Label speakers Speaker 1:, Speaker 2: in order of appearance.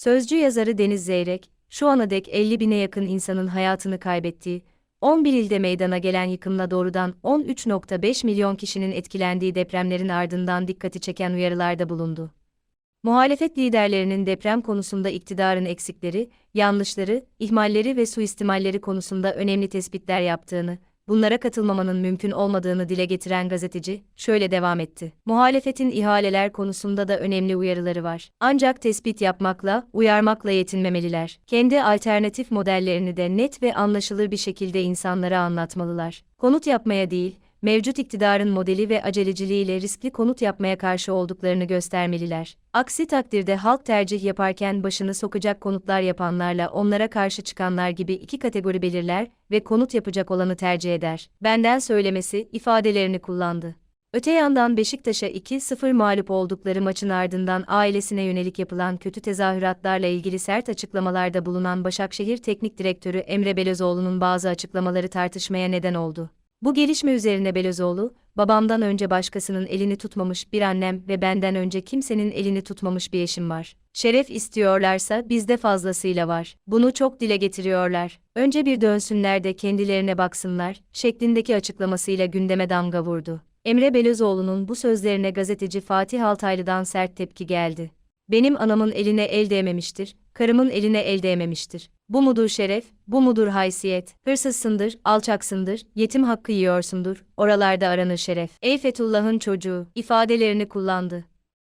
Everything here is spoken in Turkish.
Speaker 1: Sözcü yazarı Deniz Zeyrek, şu ana dek 50 bine yakın insanın hayatını kaybettiği, 11 ilde meydana gelen yıkımla doğrudan 13.5 milyon kişinin etkilendiği depremlerin ardından dikkati çeken uyarılarda bulundu. Muhalefet liderlerinin deprem konusunda iktidarın eksikleri, yanlışları, ihmalleri ve suistimalleri konusunda önemli tespitler yaptığını, bunlara katılmamanın mümkün olmadığını dile getiren gazeteci, şöyle devam etti. Muhalefetin ihaleler konusunda da önemli uyarıları var. Ancak tespit yapmakla, uyarmakla yetinmemeliler. Kendi alternatif modellerini de net ve anlaşılır bir şekilde insanlara anlatmalılar. Konut yapmaya değil, mevcut iktidarın modeli ve aceleciliğiyle riskli konut yapmaya karşı olduklarını göstermeliler. Aksi takdirde halk tercih yaparken başını sokacak konutlar yapanlarla onlara karşı çıkanlar gibi iki kategori belirler ve konut yapacak olanı tercih eder. Benden söylemesi ifadelerini kullandı. Öte yandan Beşiktaş'a 2-0 mağlup oldukları maçın ardından ailesine yönelik yapılan kötü tezahüratlarla ilgili sert açıklamalarda bulunan Başakşehir Teknik Direktörü Emre Belözoğlu'nun bazı açıklamaları tartışmaya neden oldu. Bu gelişme üzerine Belözoğlu, babamdan önce başkasının elini tutmamış bir annem ve benden önce kimsenin elini tutmamış bir eşim var. Şeref istiyorlarsa bizde fazlasıyla var. Bunu çok dile getiriyorlar. Önce bir dönsünler de kendilerine baksınlar, şeklindeki açıklamasıyla gündeme damga vurdu. Emre Belözoğlu'nun bu sözlerine gazeteci Fatih Altaylı'dan sert tepki geldi. Benim anamın eline el değmemiştir, karımın eline el değmemiştir. Bu mudur şeref, bu mudur haysiyet? Hırsızsındır, alçaksındır, yetim hakkı yiyorsundur, oralarda aranır şeref. Ey Fethullah'ın çocuğu, ifadelerini kullandı.